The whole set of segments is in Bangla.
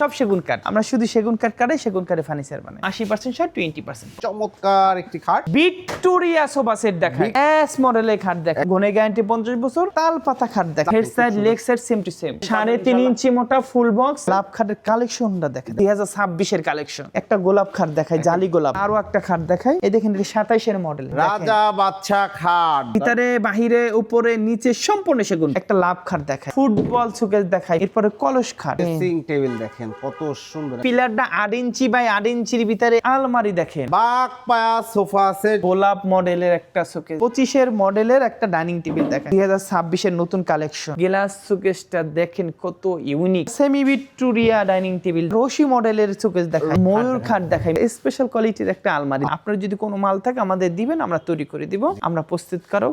সব সেগুন কাঠ। আমরা শুধু সেগুন কাঠ কাটে সেগুন কাঠে ফার্নিচার বানাই। আশি পার্সেন্ট ষাট টোয়েন্টি পার্সেন্ট চমৎকার একটি খাট। ভিক্টোরিয়া সোফা সেট দেখায়। এস মডেলের খাট দেখায়। ঘনে গ্যারান্টি পঞ্চাশ বছর তাল পাতা খাট দেখায়। Head side leg side same to same সাড়ে তিন ইঞ্চি মোটা ফুল বক্স লাভ খাটের কালেকশনটা দেখেন দুই হাজার ছাব্বিশের কালেকশন একটা গোলাপ খাট দেখায় জালি গোলাপ। আরও একটা খাট দেখায়। এই দেখেন এটা সাতাইশের মডেল রাজা বাচ্চা খাট। ভিতরে বাহিরে উপরে নিচে সম্পূর্ণ সেগুন। একটা লাভ খাট দেখায়। ফুটবল সুকেস দেখায়। এরপরে কলস খাট। ড্রেসিং টেবিল দেখেন। কত সুন্দর পিলারটা আট ইঞ্চি বাই আট ইঞ্চির ভিতরে আলমারি দেখেন। বাক পায়া সোফা সেট। গোলাপ মডেলের একটা শোকেস পঁচিশের মডেলের একটা ডাইনিং টেবিল দেখেন। দুই হাজার ছাব্বিশের নতুন কালেকশন। গ্লাস শোকেসটা দেখেন কত unique. Semi Victoria dining table রশি মডেলের শোকেস দেখায় ময়ূর খাট দেখায় স্পেশাল কোয়ালিটির একটা আলমারি। আপনার যদি কোনো মাল থাকে আমাদের দিবেন আমরা তৈরি করে দিব। আমরা প্রস্তুত করো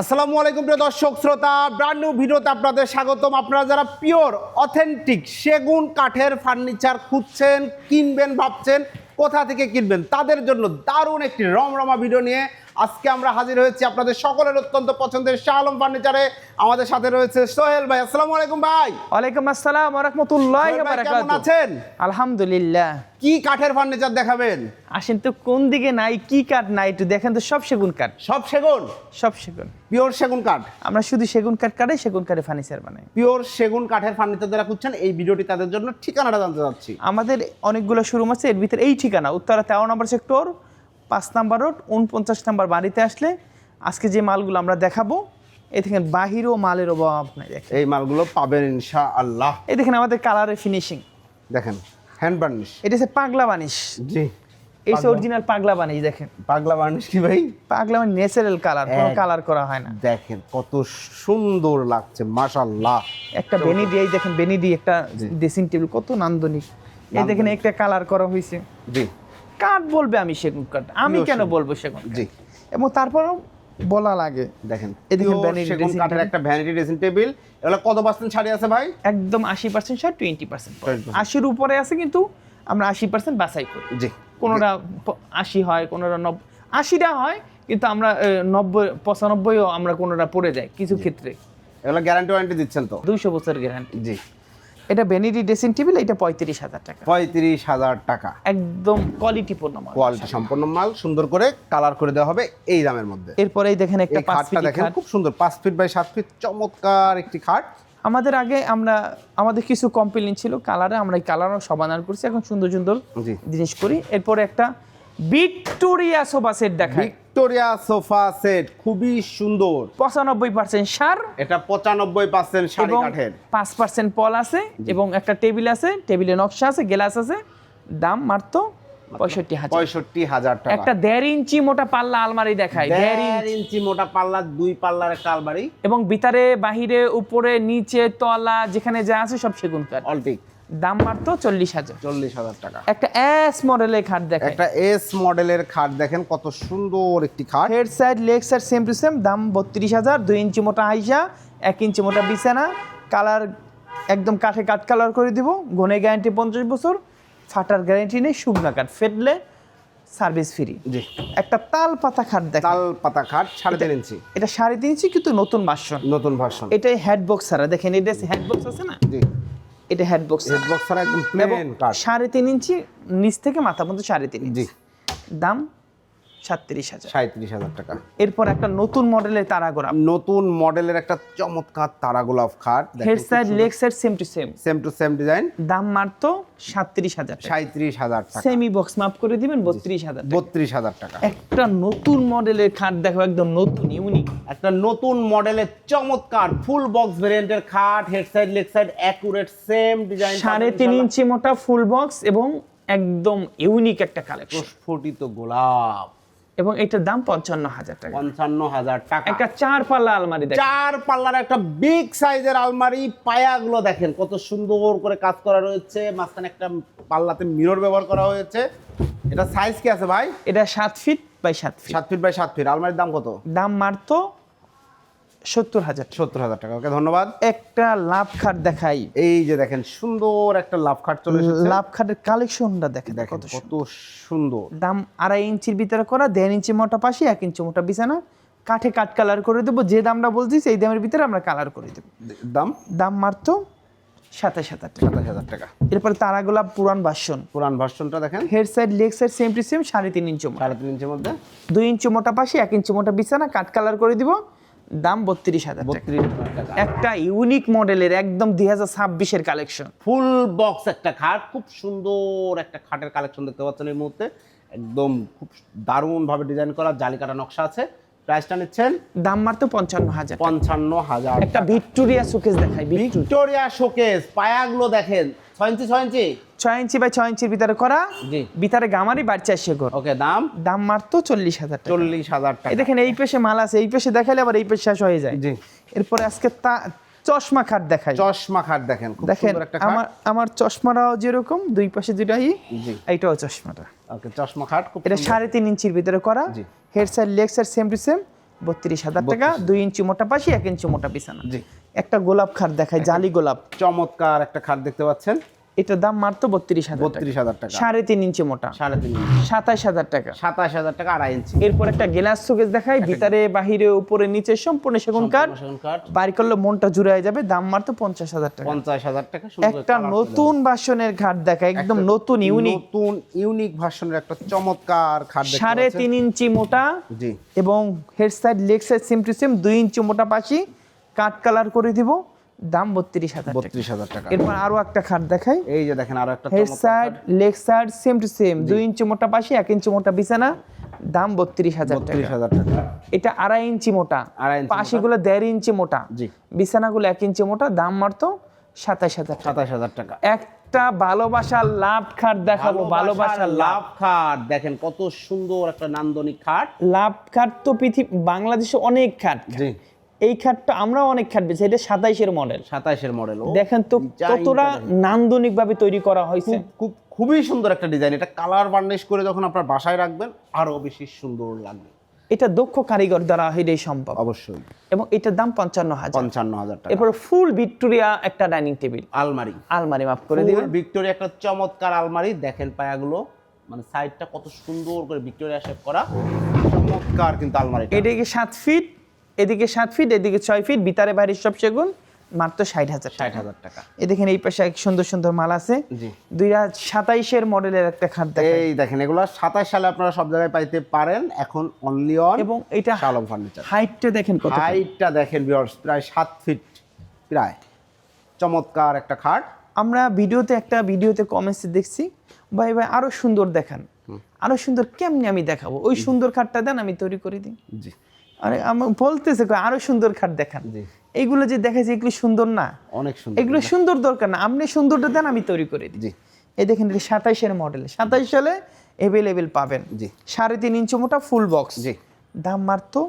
আসসালামু আলাইকুম প্রিয় দর্শক, শ্রোতা ব্র্যান্ড নিউ ভিডিওতে আপনাদের স্বাগতম। আপনারা যারা পিওর অথেন্টিক সেগুন, কাঠের ফার্নিচার খুঁজছেন, কিনবেন, ভাবছেন কোথা থেকে কিনবেন? তাদের জন্য দারুণ একটি রমরমা ভিডিও নিয়ে আজকে আমরা হাজির হয়েছি আপনাদের সকলের অত্যন্ত পছন্দের শাহ আলম ফার্নিচারে। আমাদের সাথে রয়েছে সোহেল ভাই। আসসালামু আলাইকুম ভাই। ওয়ালাইকুম আসসালাম রহমতুল্লাহ সোহেল ভাই কেমন আছেন? আলহামদুলিল্লাহ। কি কাঠের ফার্নিচার দেখাবেন? আসেন তো কোন দিকে নাই কি কাঠ নাই একটু দেখেন তো সব সেগুন কাঠ। সব সেগুন? সব সেগুন। পিওর সেগুন কাঠ? আমরা শুধু সেগুন কাঠ কাটে সেগুন কাঠে ফার্নিচার বানাই। পিওর সেগুন কাঠের ফার্নিচার যারা খুঁজছেন এই ভিডিওটি তাদের জন্য ঠিকানাটা জানতে চাচ্ছি। আমাদের অনেকগুলো শোরুম আছে এর ভিতরে এই ঠিকানা উত্তরা তেরো নম্বর সেক্টর পাঁচ নাম্বার রোড উনপঞ্চাশ নাম্বার বাড়িতে আসলে আজকে যে মালগুলো আমরা দেখাবো এই দেখেন বাহিরও মালের অভাব নাই দেখেন। এই মালগুলো পাবেন ইনশা আল্লাহ এই দেখেন আমাদের কালারের ফিনিশিং দেখেন হ্যান্ড বার্নিশ এটা হচ্ছে পাগলা বানিশ জি এই অরিজিনাল পাগলা। বানিশ দেখেন। পাগলা বার্নিশ কি ভাই? পাগলা মানে ন্যাচারাল কালার কোনো কালার করা হয় না। দেখেন কত সুন্দর লাগছে মাশাল্লাহ একটা বেনি দিয়ে দেখেন বেনিডি একটা ড্রেসিং টেবিল কত নান্দনিক। এই দেখেন একটা কালার করা হয়েছে জি। কাঠ বলবে আমি সেগুন কাঠ। আমি কেন বলব সেগুন জি। এবং তারপরেও বলা লাগে। দেখেন সেগুন কাঠের একটা ভ্যানিটি ড্রেসিং টেবিল এগুলো কত পার্সেন্ট ছাড়ি আছে ভাই? একদম আশি পার্সেন্ট ষাট টোয়েন্টি পার্সেন্ট আশির উপরে আছে কিন্তু আমরা আশি পার্সেন্ট বাছাই করি। জি। কোনোটা আশি হয় কোনোটা নব্বই আশিটা হয় কিন্তু আমরা নব্বই পঁচানব্বইও আমরা কোনোটা পড়ে যায় কিছু ক্ষেত্রে। এগুলো গ্যারান্টি ওয়ারেন্টি দিচ্ছেন তো? দুইশো বছর গ্যারান্টি জি। এটা ভ্যানিটি ড্রেসিং টেবিল এটা পঁয়ত্রিশ হাজার টাকা। পঁয়ত্রিশ হাজার টাকা। একদম কোয়ালিটিপূর্ণ মাল। কোয়ালিটি সম্পন্ন মাল সুন্দর করে কালার করে দেওয়া হবে এই দামের মধ্যে। এরপরেই দেখেন একটা খাটটা দেখেন খুব সুন্দর পাঁচ ফিট বাই সাত ফিট চমৎকার একটি খাট। আমাদের আগে আমরা আমাদের কিছু কমপ্লেন ছিল কালারে আমরা এই কালারও সমাধান করছি এখন সুন্দর সুন্দর জিনিস করি। এরপরে একটা ভিক্টোরিয়া সোফা সেট দেখাই। ভিক্টোরিয়া সোফা সেট খুবই সুন্দর। পঁচানব্বই পার্সেন্ট সার এটা পঁচানব্বই পার্সেন্ট এবং কাঠের। পাঁচ পার্সেন্ট পল আছে এবং একটা টেবিল আছে টেবিলে নকশা আছে গ্লাস আছে। দাম মাত্র পঁয়ষট্টি হাজার। পঁয়ষট্টি হাজার টাকা। একটা দেড় ইঞ্চি মোটা পাল্লা আলমারি দেখায় দেড় ইঞ্চি। মোটা পাল্লা দুই পাল্লার একটা আলমারি। এবং ভিতরে বাহিরে উপরে নিচে তলা যেখানে যা আছে সব সেগুন কাঠ। অল্টিক দাম মাত্র চল্লিশ হাজার। চল্লিশ হাজার টাকা। একটা এস মডেলের খাট দেখায় একটা এস মডেলের খাট দেখেন কত সুন্দর একটি খাট। Head side leg side same to same দাম বত্রিশ হাজার দুই ইঞ্চি মোটা আইসা এক ইঞ্চি মোটা বিছানা কালার একদম কাঠে কাঠ কালার করে দিব ঘনে গ্যারান্টি পঞ্চাশ বছর ফাটার গ্যারান্টি নেই শুকনা কাঠ ফেটলে সার্ভিস ফ্রি জি। একটা তাল পাতা খাট দেখ তাল পাতা খাট সাড়ে তিন ইঞ্চি। এটা সাড়ে তিন ইঞ্চি কিন্তু নতুন ভার্সন নতুন ভার্সন এটাই হেড বক্স ছাড়া দেখেন এটা হেড বক্স আছে না? জি। এটা হেড বক্স হেডবক্স ছাড়া একদম প্লেন কাঠ সাড়ে তিন ইঞ্চি নিচ থেকে মাথা পর্যন্ত সাড়ে তিন ইঞ্চি। জি দাম সাতত্রিশ হাজার। সাঁত্রিশ হাজার টাকা। এরপর একটা নতুন মডেলের তারাগোড়া নতুন মডেলের একটা চমৎকার তারা গোলাপ খাট। Head side leg side same to same same to same design দাম মাত্র সাতত্রিশ হাজার সাঁত্রিশ হাজার টাকা। সেমি বক্স মাপ করে দিবেন বত্রিশ হাজার বত্রিশ হাজার টাকা। একটা নতুন মডেলের খাট দেখো একদম নতুন ইউনিক একটা নতুন মডেলের চমৎকার ফুল বক্স ভেরিয়েন্টের খাট head side leg side accurate same design সাড়ে তিন ইঞ্চি মোটা ফুল বক্স এবং একদম ইউনিক একটা কালেকশন প্রস্ফুটিত গোলাপ। এবং এটার দাম পঞ্চান্ন হাজার টাকা। পঞ্চান্ন হাজার টাকা। একটা চার পাল্লা আলমারি চার পাল্লার একটা বিগ সাইজের আলমারি পায়াগুলো দেখেন কত সুন্দর করে কাজ করা রয়েছে। মাঝখানে একটা পাল্লাতে মিরর ব্যবহার করা হয়েছে। এটা সাইজ কি আছে ভাই? এটা সাত ফিট বাই সাত ফিট সাত ফিট বাই সাত ফিট আলমারির দাম কত? দাম মাত্র সত্তর হাজার সত্তর হাজার টাকা ওকে ধন্যবাদ। একটা লাভ খাট দেখাই। এই যে দেখেন সুন্দর একটা লাভ খাট চলে এসেছে। লাভ খাটের কালেকশনটা দেখেন দেখেন কত সুন্দর। দাম আড়াই ইঞ্চির ভিতরে করা দেড় ইঞ্চি মোটা পাশে এক ইঞ্চি মোটা বিছানা। কাঠে কাঠ কালার করে দেবো যে দামটা বলছি সেই দামের ভিতরে আমরা কালার করে দেবো। দাম? দাম মাত্র সাতাশ হাজার টাকা। সাতাশ হাজার টাকা। এরপরে তারা গোলাপ পুরান ভার্সন। পুরান ভার্সনটা দেখেন। Head side leg side same to same সাড়ে তিন ইঞ্চি সাড়ে তিন ইঞ্চির মধ্যে। দুই ইঞ্চি মোটা পাশে এক ইঞ্চি মোটা বিছানা কাট কালার করে দিব। দাম বত্রিশ হাজার একটা ইউনিক মডেলের একদম দুই হাজার ছাব্বিশের কালেকশন ফুল বক্স একটা খাট খুব সুন্দর একটা খাটের কালেকশন দেখতে পাচ্ছেন এই মুহূর্তে। একদম খুব দারুণ ভাবে ডিজাইন করা জালি কাটা নকশা আছে। প্রাইসটা নিচ্ছেন দাম মাত্র পঞ্চান্ন হাজার পঞ্চান্ন হাজার একটা ভিক্টোরিয়া শোকেস দেখাই ভিক্টোরিয়া শোকেস পায়াগুলো দেখেন। ছয় ইঞ্চি ছয় ইঞ্চি। ছয় ইঞ্চি বাই ছয় ইঞ্চির ভিতরে করা জি। ভিতরে গামারি বাড়ছে শেখর ওকে দাম? দাম মাত্র চল্লিশ হাজার চল্লিশ হাজার টাকা। দেখেন এই পেশে মাল আছে এই পেশে দেখালে আবার এই পেশে শেষ হয়ে যায়। জি। এরপরে আজকে তা চশমা খাট দেখাই। চশমা খাট দেখেন দেখেন আমার আমার চশমাটাও যেরকম দুই পাশে দুটাই এইটাও চশমাটা। ওকে চশমা খাট এটা সাড়ে তিন ইঞ্চির ভিতরে করা। Head side leg side same to same বত্রিশ হাজার টাকা দুই ইঞ্চি মোটা পাশি এক ইঞ্চি মোটা বিছানা। জি। একটা গোলাপ খাট দেখায় জালি গোলাপ। চমৎকার একটা খাট দেখতে পাচ্ছেন। এটার দাম মাত্র বত্রিশ হাজার বত্রিশ হাজার টাকা। সাড়ে তিন ইঞ্চি মোটা। সাড়ে তিন ইঞ্চি। সাতাশ হাজার টাকা। সাতাশ হাজার টাকা আড়াই ইঞ্চি। এরপর একটা গ্লাস শোকেস দেখায় ভিতরে বাহিরে উপরে নিচে সম্পূর্ণ সেগুন কাঠ। বাড়ি করলে মনটা জুড়ে যাবে দাম মাত্র পঞ্চাশ হাজার টাকা। পঞ্চাশ হাজার টাকা একটা নতুন বাসনের ঘাট দেখা একদম নতুন ইউনিক নতুন ইউনিক ভার্সনের একটা চমৎকার খাট সাড়ে তিন ইঞ্চি মোটা জি। এবং head side leg side same to same দুই ইঞ্চি মোটা পাশি। কাট কালার করে দিব। দাম বত্রিশ হাজার বত্রিশ হাজার টাকা। এরপর আরও একটা খাট দেখাই। এই যে দেখেন আরও একটা head side leg side same to same দুই ইঞ্চি মোটা পাশি এক ইঞ্চি মোটা বিছানা দাম বত্রিশ হাজার টাকা। এটা আড়াই ইঞ্চি মোটা পাশিগুলো দেড় ইঞ্চি মোটা। জি। বিছানাগুলো এক ইঞ্চি মোটা দাম মাত্র সাতাশ হাজার সাতাশ হাজার টাকা। একটা ভালোবাসার লাভ খাট দেখাবো ভালোবাসার লাভ খাট। দেখেন কত সুন্দর একটা নান্দনিক খাট। লাভ খাট তো পৃথিবী বাংলাদেশে অনেক খাট। জি। এই খাটটা আমরাও অনেক খাট বেছি এটা সাতাইশের মডেল সাতাইশের মডেল দেখেন তো কতটা নান্দনিক ভাবে তৈরি করা হয়েছে। খুব খুবই সুন্দর একটা ডিজাইন এটা কালার বার্নিশ করে যখন আপনার বাসায় রাখবেন আরও বেশি সুন্দর লাগবে। এটা দক্ষ কারিগর দ্বারা এটাই সম্ভব। অবশ্যই। এবং এটার দাম পঞ্চান্ন হাজার। পঞ্চান্ন হাজার টাকা। এরপর ফুল ভিক্টোরিয়া একটা ডাইনিং টেবিল আলমারি। আলমারি মাফ করে দিবেন। ভিক্টোরিয়া একটা চমৎকার আলমারি। দেখেন পায়াগুলো মানে সাইডটা কত সুন্দর করে ভিক্টোরিয়া শেপ করা। চমৎকার কিন্তু আলমারি এটা কি সাত ফিট এদিকে সাত ফিট এদিকে ছয় ফিট ভিতরে বাড়ির সব সেগুন মাত্র ষাট হাজার ষাট হাজার টাকা। এ দেখেন এই পাশে এক সুন্দর সুন্দর মাল আছে। দুই হাজার সাতাইশের মডেলের একটা খাট এই দেখেন এগুলো সাতাশ সালে আপনারা সব জায়গায় পাইতে পারেন। এখন অনলি অন এবং এটা শালম ফার্নিচার হাইটটা দেখেন কত হাইটটা দেখেন ভিউয়ার্স প্রায় সাত ফিট প্রায়। চমৎকার একটা খাট। আমরা ভিডিওতে একটা ভিডিওতে কমেন্টসে দেখছি। ভাই ভাই আরও সুন্দর দেখান। আরও সুন্দর কেমনি আমি দেখাবো? ওই সুন্দর খাটটা দেন আমি তৈরি করে দিই। জি। আরে আমার বলতেছে আরও সুন্দর খাট দেখান। এইগুলো যে দেখাচ্ছে এগুলো সুন্দর না? অনেক সুন্দর। এগুলো সুন্দর দরকার না। আপনি সুন্দরটা দেন আমি তৈরি করে দিই। এই দেখেন এটা সাতাইশের মডেল সাতাইশ সালে অ্যাভেলেবেল পাবেন। জি। সাড়ে তিন ইঞ্চি মোটা ফুল বক্স জি। দাম মারতো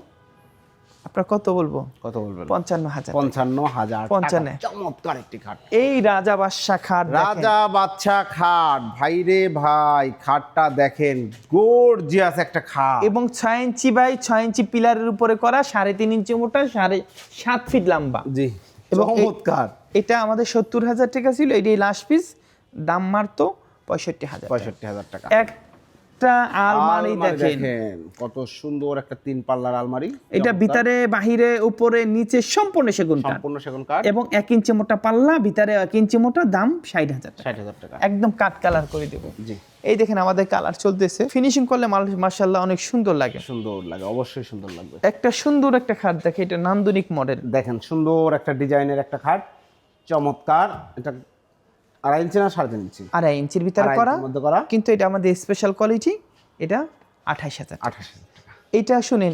আপনার কত বলব? কত বলবেন? পঞ্চান্ন হাজার। পঞ্চান্ন হাজার পঞ্চান্ন। চমৎকার একটি খাট। এই রাজা বাদশাহ খাট রাজা বাচ্চা খাট। ভাইরে ভাই খাটটা দেখেন। গর্জিয়াস একটা খাট। এবং ছয় ইঞ্চি বাই ছয় ইঞ্চি পিলারের উপরে করা সাড়ে তিন ইঞ্চি মোটা সাড়ে সাত ফিট লম্বা। জি এবং চমৎকার। এটা আমাদের সত্তর হাজার টাকা ছিল এটাই লাস্ট পিস দাম মারতো পঁয়ষট্টি হাজার পঁয়ষট্টি হাজার টাকা। একটা আলমারি দেখেন। কত সুন্দর একটা তিন পাল্লার আলমারি। এটা ভিতরে বাহিরে উপরে নিচে সম্পূর্ণ সেগুন কাঠ। সম্পূর্ণ সেগুন কাঠ। এবং এক ইঞ্চি মোটা পাল্লা ভিতরে এক ইঞ্চি মোটা দাম ষাট হাজার ষাট হাজার টাকা। একদম কাট কালার করে দেবো। জি। এই দেখেন আমাদের কালার চলতেছে। ফিনিশিং করলে মার্শাল্লাহ অনেক সুন্দর লাগে। সুন্দর লাগে অবশ্যই সুন্দর লাগবে। একটা সুন্দর একটা খাট দেখে এটা নান্দনিক মডেল দেখেন সুন্দর একটা ডিজাইনের একটা খাট। চমৎকার। এটা আড়াই ইঞ্চি না সাড়ে তিন ইঞ্চি? আড়াই ইঞ্চির ভিতরে করা। করা। কিন্তু এটা আমাদের স্পেশাল কোয়ালিটি এটা আঠাইশ হাজার আঠাশ এটা শুনেন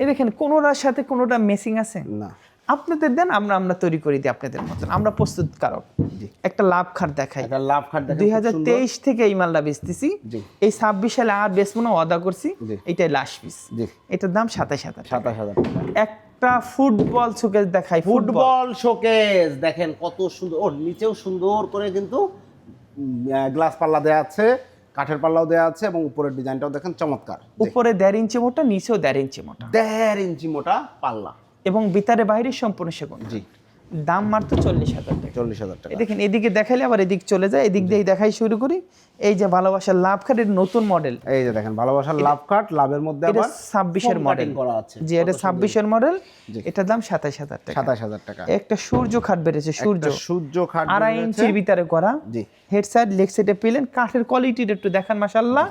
এ দেখেন কোনোটার সাথে কোনোটা মেসিং আছে? না। আপনাদের দেন আমরা আমরা তৈরি করে দিই আপনাদের মতন আমরা প্রস্তুত কারক। একটা লাভ খাট দেখাই। লাভ খাট দুই হাজার তেইশ থেকে এই মালটা বেচতেছি। এই ছাব্বিশ সালে আর বেচবো না অদা করছি। এটাই লাস্ট পিস এটার দাম সাতাশ হাজার সাতাশ হাজার টাকা। একটা ফুটবল শোকেস দেখাই ফুটবল। শোকেস। দেখেন কত সুন্দর ওর নিচেও সুন্দর করে কিন্তু গ্লাস পাল্লা দেওয়া আছে কাঠের পাল্লাও দেওয়া আছে এবং উপরের ডিজাইনটাও দেখেন চমৎকার। উপরে দেড় ইঞ্চি মোটা নিচেও দেড় ইঞ্চি মোটা। দেড় ইঞ্চি মোটা পাল্লা। এবং বিতারে বাইরে সম্পূর্ণ সেগুন। জি। দাম মাত্র চল্লিশ হাজার টাকা। চল্লিশ হাজার টাকা। দেখেন এদিকে দেখাইলে আবার এদিক চলে যায় এদিক দিয়ে দেখাই শুরু করি। এই যে ভালোবাসার লাভ খাটের নতুন মডেল। এই যে দেখেন ভালোবাসার লাভ কাট লাভের মধ্যে আবার ছাব্বিশের মডেল করা আছে। যে এটা ছাব্বিশের মডেল এটার দাম সাতাশ হাজার টাকা। সাতাশ হাজার টাকা। একটা সূর্য খাট বেড়েছে সূর্য। সূর্য খাট আড়াই ইঞ্চির ভিতরে করা। জি। হেড সাইড লেগ সাইডে পেলেন কাঠের কোয়ালিটিটা একটু দেখান মাসাল্লাহ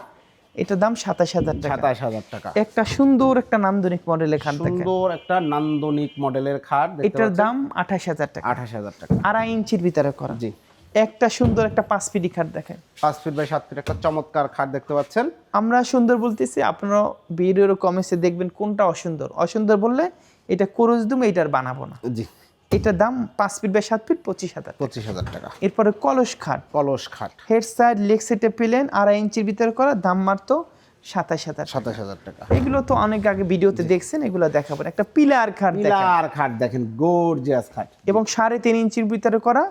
এটার দাম সাতাশ হাজার টাকা। সাতাশ হাজার টাকা। একটা সুন্দর একটা নান্দনিক মডেলের খাট সুন্দর একটা নান্দনিক মডেলের খাট এটার দাম আঠাশ হাজার টাকা। আঠাশ হাজার টাকা। আড়াই ইঞ্চির ভিতরে করা। জি। একটা সুন্দর একটা পাঁচ পিডি খাট দেখেন। পাঁচ ফিট বাই সাত ফিট একটা চমৎকার খাট দেখতে পাচ্ছেন। আমরা সুন্দর বলতেছি আপনারা ভিডিওর কমেন্টসে দেখবেন কোনটা অসুন্দর। অসুন্দর বললে এটা করজ দুম এটার বানাবো না। জি। এটার দাম পাঁচ ফিট বাই সাত ফিট পঁচিশ হাজার পঁচিশ হাজার টাকা। এরপরে কলস খাট। কলস খাট। হেড সাইড লেগ সেটে পেলেন আড়াই ইঞ্চির ভিতরে করা দাম মারতো সাতাশ হাজার সাতাশ হাজার টাকা। এগুলো তো অনেক আগে ভিডিওতে দেখছেন এগুলো দেখাবেন একটা পিলার খাট পিলার খাট দেখেন গর্জিয়াস খাট। এবং সাড়ে তিন ইঞ্চির ভিতরে করা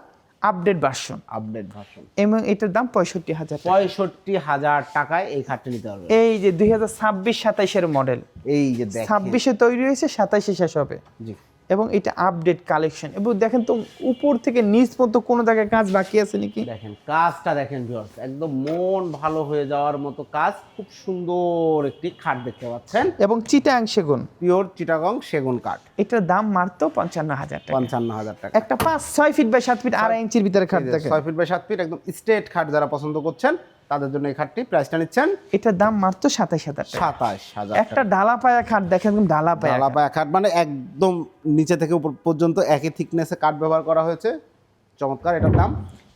আপডেট ভার্সন আপডেট ভার্সন এবং এটার দাম পঁয়ষট্টি হাজার পঁয়ষট্টি হাজার টাকায় এই খাটটা নিতে পারবে এই যে দুই হাজার ছাব্বিশ সাতাইশের মডেল। এই যে ছাব্বিশে তৈরি হয়েছে সাতাইশে শেষ হবে। জি। এবং এটা আপডেট কালেকশন এবং দেখেন তো উপর থেকে নিচ পর্যন্ত কোনো জায়গায় কাজ বাকি আছে নাকি? দেখেন কাজটা দেখেন ভিউয়ার্স একদম মন ভালো হয়ে যাওয়ার মতো কাজ খুব সুন্দর একটি খাট দেখতে পাচ্ছেন। এবং চিটাং সেগুন। পিওর চিটাগং সেগুন কাঠ। এটার দাম মারতো পঞ্চান্ন হাজার টাকা। পঞ্চান্ন হাজার টাকা। একটা পাঁচ ছয় ফিট বাই সাত ফিট আড়াই ইঞ্চির ভিতরে খাট দেখেন। ছয় ফিট বাই সাত ফিট একদম স্ট্রেট খাট যারা পছন্দ করছেন তাদের জন্য এই খাটটি প্রাইসটা নিচ্ছেন এটার দাম মাত্র সাতাইশ হাজার সাতাশ হাজার একটা ডালা পায়া খাট দেখেন একদম ডালা পায়া ডালা পায়া খাট মানে একদম নিচে থেকে উপর পর্যন্ত একই থিকনেসে কাঠ ব্যবহার করা হয়েছে। চমৎকার এটার দাম?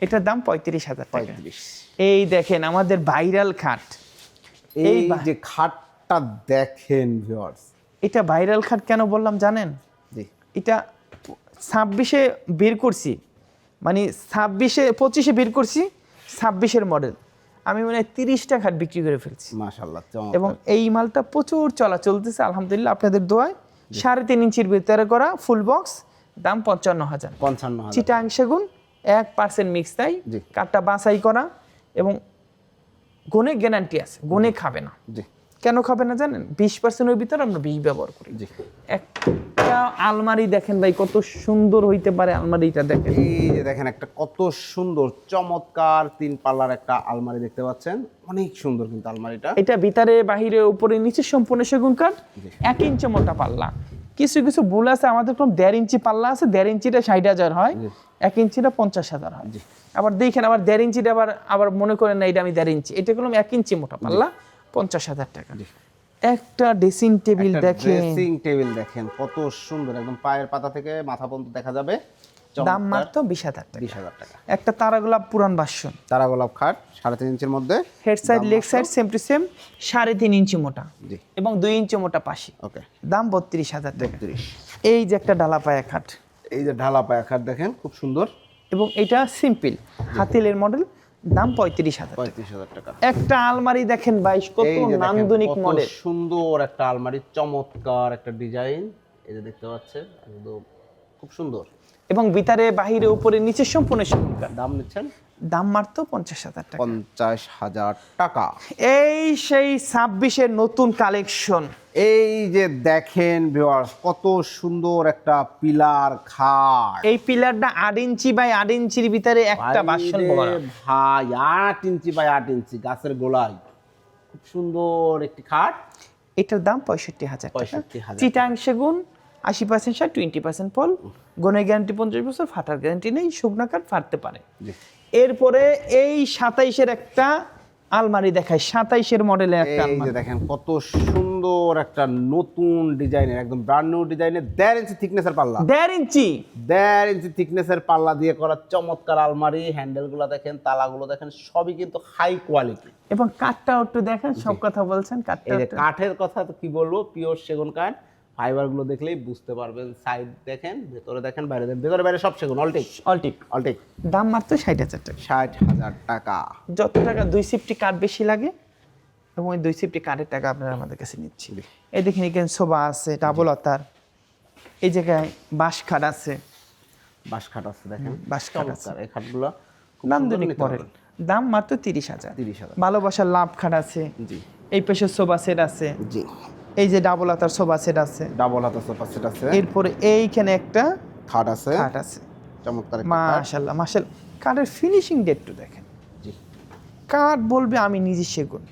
এটার দাম পঁয়ত্রিশ হাজার পঁয়ত্রিশ। এই দেখেন আমাদের ভাইরাল খাট। এই যে খাটটা দেখেন ভিউয়ার্স এটা ভাইরাল খাট কেন বললাম জানেন? জি। এটা ছাব্বিশে বের করছি মানে ছাব্বিশে পঁচিশে বের করছি ছাব্বিশের মডেল আমি মানে তিরিশটা খাট বিক্রি করে ফেলছি। মাশাল্লাহ এবং এই মালটা প্রচুর চলা চলতেছে আলহামদুলিল্লাহ আপনাদের দোয়ায়। সাড়ে তিন ইঞ্চির ভিতরে করা ফুল বক্স দাম পঞ্চান্ন হাজার। পঞ্চান্ন চিটাং সেগুন এক পার্সেন্ট মিক্স তাই। কাঠটা বাছাই করা এবং গনে গ্যারান্টি আছে গনে খাবে না। কেন খাবে না জানেন? বিশ পার্সেন্টের ভিতরে আমরা বিষ ব্যবহার করি। জি। একটা আলমারি দেখেন ভাই কত সুন্দর হইতে পারে আলমারিটা দেখেন। এই যে দেখেন একটা কত সুন্দর চমৎকার তিন পাল্লার একটা আলমারি দেখতে পাচ্ছেন। অনেক সুন্দর কিন্তু আলমারিটা। এটা ভিতরে বাহিরে উপরে নিচে সম্পূর্ণ সেগুন কাঠ এক ইঞ্চি মোটা পাল্লা। কিছু কিছু ভুল আছে আমাদের কোন দেড় ইঞ্চি পাল্লা আছে দেড় ইঞ্চিটা ষাট হাজার হয় এক ইঞ্চিটা পঞ্চাশ হাজার হয়। আবার দেখেন আবার দেড় ইঞ্চিটা আবার আবার মনে করেন না এটা আমি দেড় ইঞ্চি এটা করলাম এক ইঞ্চি মোটা পাল্লা পঞ্চাশ হাজার টাকা। একটা ড্রেসিং টেবিল দেখেন। ড্রেসিং টেবিল দেখেন কত সুন্দর। একদম পায়ের পাতা থেকে মাথা পর্যন্ত দেখা যাবে। দাম মাত্র বিশ হাজার টাকা। বিশ হাজার টাকা। একটা তারাগোলাপ পুরান বাসন। তারা গোলাপ খাট সাড়ে তিন ইঞ্চির মধ্যে। Head side leg side same to same সাড়ে তিন ইঞ্চি মোটা এবং দুই ইঞ্চি মোটা পাশি। ওকে দাম বত্রিশ হাজার টাকা। এই যে একটা ডালা পায়া খাট। এই যে ঢালা পায়া খাট দেখেন খুব সুন্দর। এবং এটা সিম্পল হাতিলের মডেল দাম পঁয়ত্রিশ হাজার পঁয়ত্রিশ হাজার টাকা। একটা আলমারি দেখেন বাইশ কত নান্দনিক মডেল সুন্দর একটা আলমারি চমৎকার একটা ডিজাইন এই যে দেখতে পাচ্ছেন একদম খুব সুন্দর। এবং ভিতরে বাহিরে উপরে নিচে সম্পূর্ণ দাম নিচ্ছেন দাম মাত্র পঞ্চাশ হাজার টাকা। পঞ্চাশ হাজার টাকা। এই সেই ছাব্বিশের নতুন কালেকশন। এই যে দেখেন ভিউয়ার্স কত সুন্দর একটা পিলার খাট। এই পিলারটা আট ইঞ্চি বাই আট ইঞ্চির ভিতরে একটা বাসন ভাই আট ইঞ্চি বাই আট ইঞ্চি গাছের গোড়ায়। খুব সুন্দর একটি খাট। এটার দাম পঁয়ষট্টি হাজার টাকা। 65,000 চিটাং সেগুন আশি পার্সেন্ট সার টোয়েন্টি পার্সেন্ট ফল গনের গ্যারান্টি পঞ্চাশ বছর ফাটার গ্যারান্টি নেই শুকনা কাঠ ফাটতে পারে। এরপরে এই সাতাইশের একটা আলমারি দেখায় সাতাইশের মডেলে একটা এই যে আলমারি। দেখেন কত সুন্দর একটা নতুন ডিজাইনের একদম ব্র্যান্ড নিউ ডিজাইনের দেড় ইঞ্চি থিকনেসের পাল্লা। দেড় ইঞ্চি দেড় ইঞ্চি থিকনেসের পাল্লা দিয়ে করা চমৎকার আলমারি হ্যান্ডেলগুলো দেখেন তালাগুলো দেখেন সবই কিন্তু হাই কোয়ালিটি এবং কাঠটা একটু দেখেন সব কথা বলছেন কাঠটা কাঠের কথা তো কি বলব? পিওর সেগুন কাঠ। ফাইবারগুলো দেখলেই বুঝতে পারবেন। সাইড দেখেন ভেতরে দেখেন বাইরে দেখেন। ভেতরে বাইরে সব সেগুন অলটেক অলটিক অলটেক দাম মাত্র ষাট হাজার টাকা। ষাট হাজার টাকা। যত টাকা দুই সিফটি কাঠ বেশি লাগে এবং ওই দুই সিফটি কাঠের টাকা আপনারা আমাদের কাছে নিচ্ছি। এই দেখেন এখানে শোভা আছে ডাবল অতার। এই জায়গায় বাঁশ খাট আছে। বাঁশ খাট আছে দেখেন। বাঁশ খাট আছে। এই খাটগুলো নান্দনিক মডেল। দাম মাত্র তিরিশ হাজার। তিরিশ হাজার। ভালোবাসার লাভ খাট আছে। জি। এই পাশে সোফা সেট আছে। জি। এই যে ডাবল হাতার সোফা সেট আছে। ডাবল হাতার সোফা সেট আছে। এরপরে এইখানে একটা খাট আছে। খাট আছে। চমৎকার মাশাআল্লাহ মাশাল্লাহ মাশাল কাঠের ফিনিশিং ডেটটু দেখেন। জি। কাঠ বলবে আমি নিজে সেগুন।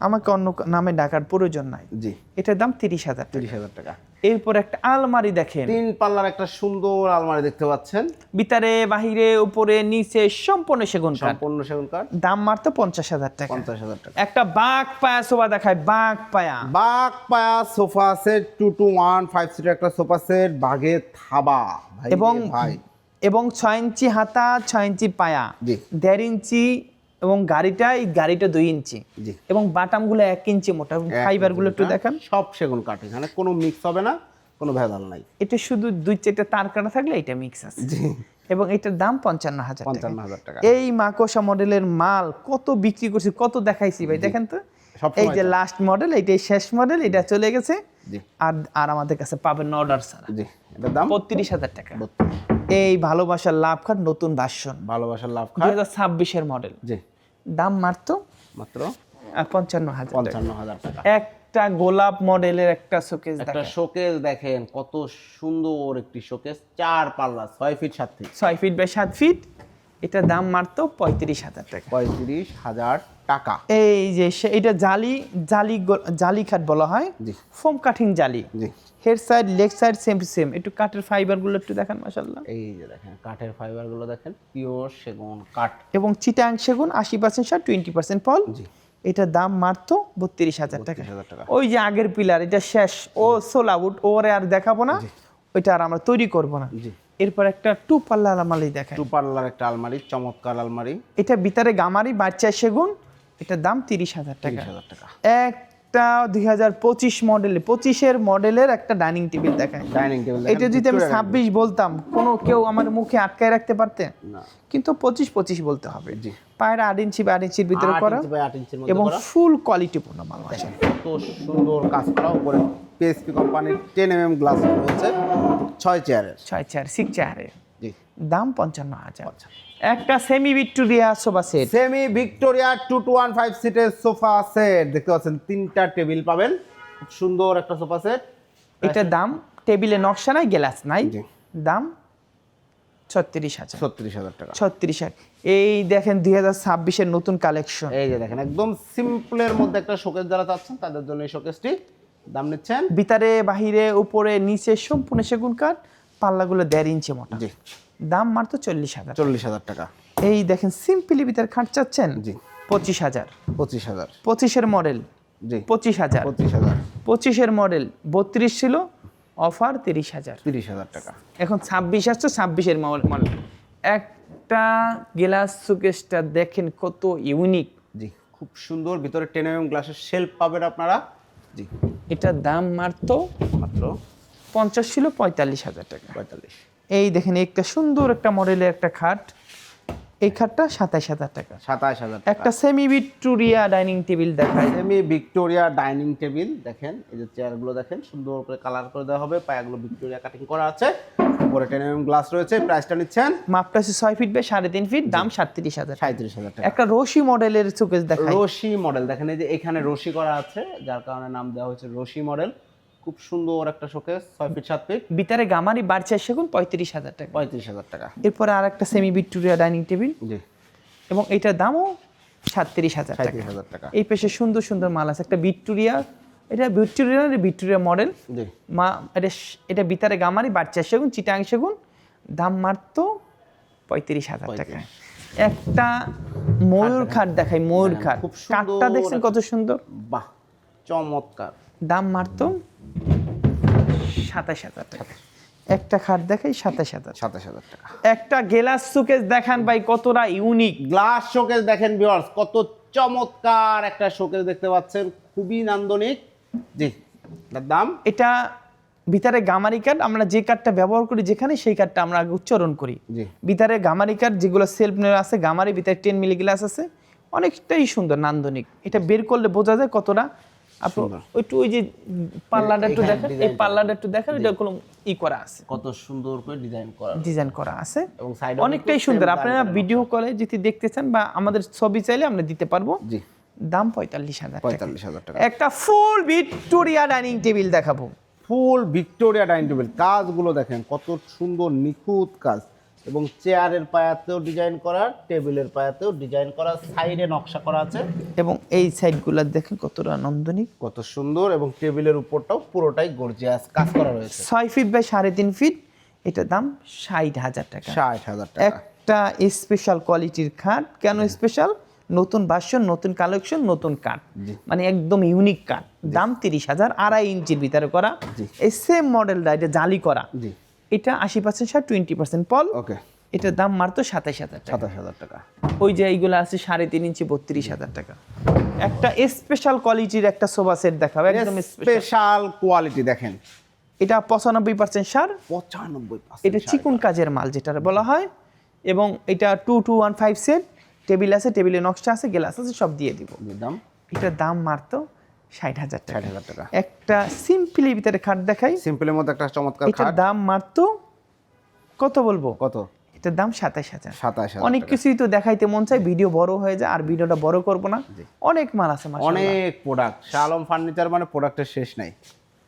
আমাকে অন্য নামে ডাকার প্রয়োজন নাই। জি। এটার দাম তিরিশ হাজার তিরিশ হাজার টাকা। এরপর একটা আলমারি দেখেন। তিন পাল্লার একটা সুন্দর আলমারি দেখতে পাচ্ছেন। ভিতরে বাহিরে উপরে নিচে সম্পূর্ণ সেগুন কাঠ। সম্পূর্ণ সেগুন কাঠ। দাম মারতো পঞ্চাশ হাজার টাকা। পঞ্চাশ হাজার টাকা। একটা বাঘ পায়া সোফা দেখায় বাঘ পায়া। বাঘ পায়া sofa set two two one five seater একটা সোফা সেট বাঘে থাবা। ভাই এবং ভাই। এবং ছয় ইঞ্চি হাতা ছয় ইঞ্চি পায়া। দেড় ইঞ্চি এবং গাড়িটা এই গাড়িটা দুই ইঞ্চি এবং বাটামগুলো এক ইঞ্চি মোটা। এক ফাইবারগুলো একটু ইঞ্চি দেখান। সব সেগুন কাঠ। এখানে কোনো মিক্স হবে না কোনো ভেজাল নাই। এটা শুধু দুই চারটা তার কাটা থাকলে এটা মিক্স আছে। জি। এবং এটার দাম পঞ্চান্ন হাজার পঞ্চান্ন হাজার টাকা। এই মাকোসা মডেলের মাল কত বিক্রি করছি কত দেখাইছি ভাই দেখেন তো? এই যে লাস্ট মডেল এইটাই শেষ মডেল এটা চলে গেছে। আর আর আমাদের কাছে পাবেন অর্ডার ছাড়া। জি। এটার দাম? বত্রিশ হাজার টাকা। এই ভালোবাসার লাভ খাট নতুন ভার্সন ভালোবাসার লাভ দুই খাট হাজার ছাব্বিশের মডেল জি। দাম মারতো মাত্র? পঞ্চান্ন হাজার পঞ্চান্ন হাজার টাকা। একটা গোলাপ মডেলের একটা শোকেস একটা শোকেস দেখেন কত সুন্দর একটি শোকেস চার পাল্লা ছয় ফিট সাত ফিট। ছয় ফিট বাই সাত ফিট এটা দাম মারতো পঁয়ত্রিশ হাজার টাকা। পঁয়ত্রিশ হাজার টাকা এই যে এটা জালি জালি জালি খাট বলা হয়। জি। ফোম কাটিং জালি। জি। Head side leg side same to same. একটু কাঠের ফাইবারগুলো একটু দেখেন মাসাল্লাহ এই যে দেখেন কাঠের ফাইবারগুলো দেখেন পিওর সেগুন কাঠ। এবং চিটাং সেগুন আশি পার্সেন্ট সার টোয়েন্টি পার্সেন্ট ফল জি। এটার দাম মারতো বত্রিশ হাজার টাকা। ওই যে আগের পিলার এটা শেষ। ও সোল আউট ওরে আর দেখাবো না। ওইটা আর আমরা তৈরি করব না। জি। এরপর একটা টু পাল্লার আলমারি দেখায় টু পাল্লার একটা আলমারি চমৎকার আলমারি। এটা ভিতরে গামারি বাচ্চা সেগুন এটার দাম তিরিশ হাজার টাকা। একটা দুই হাজার পঁচিশ মডেল পঁচিশের মডেলের একটা ডাইনিং টেবিল দেখায় ডাইনিং টেবিল এটা যদি আমি ছাব্বিশ বলতাম কোনো কেউ আমার মুখে আটকায় রাখতে পারতে? কিন্তু পঁচিশ পঁচিশ বলতে হবে। জি। পায়ের আট ইঞ্চি বা আট ইঞ্চির ভিতরে করা এবং ফুল কোয়ালিটিপূর্ণ মাল আছে কত সুন্দর কাজ করা। উপরে পিএসপি কোম্পানির টেন এম এম গ্লাস রয়েছে ছয় চেয়ারের ছয় চার সিক্স চারে জি। দাম পঞ্চান্ন হাজার। একটা semi Victoria sofa set semi Victoria two two one five সিটের সোফা সেট দেখতে পাচ্ছেন তিনটা টেবিল পাবেন। খুব সুন্দর একটা সোফা সেট এটার দাম টেবিলে নকশা নাই গ্লাস নাই। দাম ছত্রিশ হাজার। ছত্রিশ হাজার টাকা। ছত্রিশ হাজার। এই দেখেন দুই হাজার ছাব্বিশের নতুন কালেকশন এই যে দেখেন একদম সিম্পলের মধ্যে একটা শোকেস যারা চাচ্ছেন তাদের জন্য এই শোকেসটি দাম নিচ্ছেন। ভিতরে বাহিরে উপরে নিচে সম্পূর্ণ সেগুন কাঠ পাল্লাগুলো দেড় ইঞ্চি মোটা। জি। দাম মাত্র চল্লিশ হাজার। চল্লিশ হাজার টাকা। এই দেখেন সিম্পলি ভিতরে খাট চাচ্ছেন? জি। পঁচিশ হাজার। পঁচিশ হাজার। পঁচিশের মডেল? জি। পঁচিশ হাজার। পঁচিশ হাজার। পঁচিশের মডেল বত্রিশ ছিল অফার তিরিশ হাজার। তিরিশ হাজার টাকা। এখন ছাব্বিশ আসছে ছাব্বিশের মডেল। একটা গ্লাস সুকেসটা দেখেন কত ইউনিক জি খুব সুন্দর ভিতরে টেন এম গ্লাসের শেল্ফ পাবেন আপনারা। জি। এটার দাম মারতো মাত্র পঞ্চাশ ছিল পঁয়তাল্লিশ হাজার টাকা। পঁয়তাল্লিশ। এই দেখেন একটা সুন্দর একটা মডেলের একটা খাট। এই খাটটা সাতাশ হাজার টাকা। সাতাশ হাজার একটা সেমি ভিক্টোরিয়া ডাইনিং টেবিল দেখায় সেমি ভিক্টোরিয়া ডাইনিং টেবিল দেখেন এই যে চেয়ারগুলো দেখেন সুন্দর করে কালার করে দেওয়া হবে পায়াগুলো ভিক্টোরিয়া কাটিং করা আছে। উপরে টেন এম গ্লাস রয়েছে প্রাইসটা নিচ্ছেন। মাপটা ছয় ফিট বাই সাড়ে তিন ফিট দাম সাতত্রিশ হাজার। সাঁত্রিশ হাজার টাকা। একটা রশি মডেলের সুকেস দেখায় রশি মডেল দেখেন এই যে এখানে রশি করা আছে যার কারণে নাম দেওয়া হয়েছে রশি মডেল খুব সুন্দর একটা শোকেস ছয় ফিট সাত ফিট ভিতরে গামারি বাড়ছে সেগুন পঁয়ত্রিশ হাজার টাকা। পঁয়ত্রিশ হাজার টাকা। এরপরে আর একটা সেমি ভিক্টোরিয়া ডাইনিং টেবিল জি। এবং এটার দামও সাতত্রিশ হাজার টাকা। সাঁত্রিশ হাজার টাকা। এই পেশে সুন্দর সুন্দর মাল আছে। একটা ভিক্টোরিয়া এটা ভিক্টোরিয়া ভিক্টোরিয়া মডেল জি। মা এটা এটা ভিতরে গামারি বাচ্চা সেগুন চিটাং সেগুন। দাম মারতো পঁয়ত্রিশ হাজার টাকা। একটা ময়ূর খাট দেখাই ময়ূর খাট। খুব কাঠটা সুন্দর দেখছেন কত সুন্দর? বাহ চমৎকার। দাম মারতো সাতাশ হাজার টাকা। একটা খাট দেখাই সাতাশ হাজার। সাতাশ হাজার টাকা। একটা গেলাস সুকেস দেখান ভাই কতটা ইউনিক গ্লাস শোকেস দেখেন ভিউয়ার্স কত চমৎকার একটা শোকেস দেখতে পাচ্ছেন। খুবই নান্দনিক। জি দাম? এটা ভিতরে গামারি কাঠ আমরা যে কাঠটা ব্যবহার করি যেখানে সেই কাঠটা আমরা আগে উচ্চারণ করি। জি। ভিতরে গামারি কাঠ যেগুলো সেলফ আছে গামারি ভিতরে টেন মিলি গ্লাস আছে। অনেকটাই সুন্দর নান্দনিক। এটা বের করলে বোঝা যায় কতটা একটু ওই যে পাল্লাটা একটু দেখেন এই design পাল্লাটা একটু দেখেন এটা কোনো ই করা আছে। কত সুন্দর করে ডিজাইন করা। ডিজাইন করা আছে। এবং সাইডে অনেকটাই সুন্দর। আপনারা ভিডিও কলে যদি দেখতে চান বা আমাদের ছবি চাইলে আমরা দিতে পারব। জি। দাম পঁয়তাল্লিশ হাজার পঁয়তাল্লিশ হাজার টাকা। একটা ফুল ভিক্টোরিয়া ডাইনিং টেবিল দেখাবো। ফুল ভিক্টোরিয়া ডাইনিং টেবিল কাজগুলো দেখেন কত সুন্দর নিখুঁত কাজ। এবং চেয়ারের পায়াতেও ডিজাইন করা টেবিলের পায়াতেও ডিজাইন করা সাইডে নকশা করা আছে। এবং এই সাইডগুলো দেখেন কতটা আনন্দনিক। কত সুন্দর এবং টেবিলের উপরটাও পুরোটাই গর্জিয়াস কাজ করা রয়েছে। ছয় ফিট বাই সাড়ে তিন ফিট এটার দাম ষাট হাজার টাকা। ষাট হাজার টাকা। একটা স্পেশাল কোয়ালিটির খাট। কেন স্পেশাল নতুন ভার্সন নতুন কালেকশন নতুন কাঠ। মানে একদম ইউনিক কাঠ। দাম তিরিশ হাজার আড়াই ইঞ্চির ভিতরে করা। এই সেম মডেলটা এটা জালি করা। এটা আশি পার্সেন্ট সার টোয়েন্টি পার্সেন্ট পল ওকে এটার দাম মাত্র সাতাশ হাজার সাতাশ হাজার টাকা। ওই যে এইগুলো আছে সাড়ে তিন ইঞ্চি বত্রিশ হাজার টাকা। একটা স্পেশাল কোয়ালিটির একটা সোফা সেট দেখাবো একদম স্পেশাল স্পেশাল কোয়ালিটি দেখেন। এটা পঁচানব্বই পার্সেন্ট সার। পঁচানব্বই এটা চিকুন কাজের মাল যেটা বলা হয়। এবং এটা two two one five set table আছে টেবিলে নকশা আছে গ্লাস আছে সব দিয়ে দিব। দাম? এটার দাম মারতো ষাট হাজার টাকা। টাকা। একটা সিম্পলি ভিতরে খাট দেখাই। সিম্পলের মধ্যে একটা চমৎকার খাট। দাম মারতো কত বলব? কত? এটার দাম সাতাশ হাজার। সাতাশ অনেক কিছুই তো দেখাইতে মন চাই ভিডিও বড় হয়ে যায় আর ভিডিওটা বড় করব না। অনেক মাল আছে অনেক প্রোডাক্ট শালম ফার্নিচার মানে প্রোডাক্টের শেষ নাই।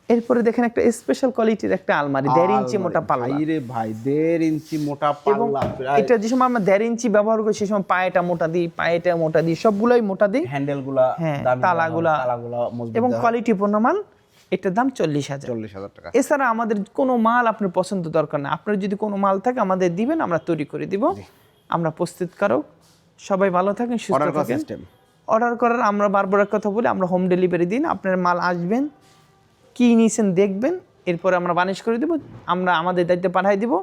এরপরে দেখেন একটা স্পেশাল কোয়ালিটির একটা আলমারি দেড় ইঞ্চি মোটা পাল্লা। ভাই রে ভাই দেড় ইঞ্চি মোটা পাল্লা এটা যে সময় আমরা দেড় ইঞ্চি ব্যবহার করি সেই সময় পায়েটা মোটা দিই পায়েটা মোটা দিই সবগুলোই মোটা দিই। হ্যান্ডেলগুলা হ্যাঁ, তালাগুলা- তালাগুলা এবং দেওয়া। কোয়ালিটি পূর্ণ মাল এটার দাম চল্লিশ হাজার। চল্লিশ হাজার টাকা। এছাড়া আমাদের কোনো মাল আপনার পছন্দ দরকার না। আপনার যদি কোনো মাল থাকে আমাদের দিবেন আমরা তৈরি করে দিব। আমরা প্রস্তুত প্রস্তুতকারক সবাই ভালো থাকেন সুস্থ থাকেন। অর্ডার করার আমরা বারবার কথা বলি আমরা হোম ডেলিভারি দিন আপনার মাল আসবেন। কি নিয়েছেন দেখবেন, এরপরে আমরা বানিশ করে দিব, আমরা আমাদের দায়িত্বে পাঠাই দিব,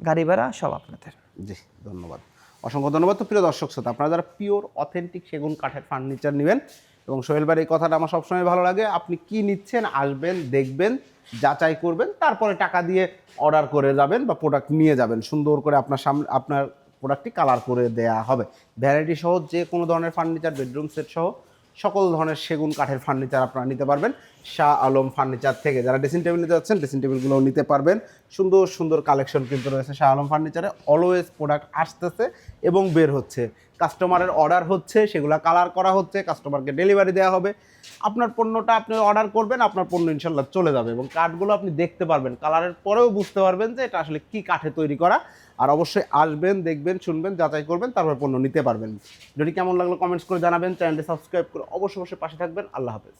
গাড়ি ভাড়া সব আপনাদের। জি, ধন্যবাদ। অসংখ্য ধন্যবাদ। তো প্রিয় দর্শক শ্রোতা, আপনারা যারা পিওর, অথেন্টিক সেগুন কাঠের ফার্নিচার নেবেন এবং সোহেল ভাইয়ের এই কথাটা আমার সবসময় ভালো লাগে, আপনি কি নিচ্ছেন, আসবেন, দেখবেন, যাচাই করবেন, তারপরে টাকা দিয়ে অর্ডার করে যাবেন বা প্রোডাক্ট নিয়ে যাবেন। সুন্দর করে আপনার সামনে, আপনার প্রোডাক্টটি কালার করে দেয়া হবে। ভ্যারাইটি সহ যে কোনো ধরনের ফার্নিচার বেডরুম সেট সহ সকল ধরনের সেগুন কাঠের ফার্নিচার আপনারা নিতে পারবেন। শাহ আলম ফার্নিচার থেকে যারা ড্রেসিং টেবিল নিতে যাচ্ছেন ড্রেসিং টেবিলগুলোও নিতে পারবেন। সুন্দর সুন্দর কালেকশন কিন্তু রয়েছে শাহ আলম ফার্নিচারে অলওয়েজ প্রোডাক্ট আসতেছে এবং বের হচ্ছে। কাস্টমারের অর্ডার হচ্ছে, সেগুলো কালার করা হচ্ছে কাস্টমারকে ডেলিভারি দেওয়া হবে। আপনার পণ্যটা আপনি অর্ডার করবেন, আপনার পণ্য ইনশাল্লাহ চলে যাবে এবং কাঠগুলো আপনি দেখতে পারবেন। কালারের পরেও বুঝতে পারবেন যে এটা আসলে কি কাঠে তৈরি করা। আর অবশ্যই আসবেন, দেখবেন, শুনবেন, যাচাই করবেন, তারপর পণ্য নিতে পারবেন। যদি কেমন লাগল কমেন্টস করে জানাবেন। চ্যানেলটি সাবস্ক্রাইব করে অবশ্যই অবশ্যই পাশে থাকবেন। আল্লাহ হাফেজ।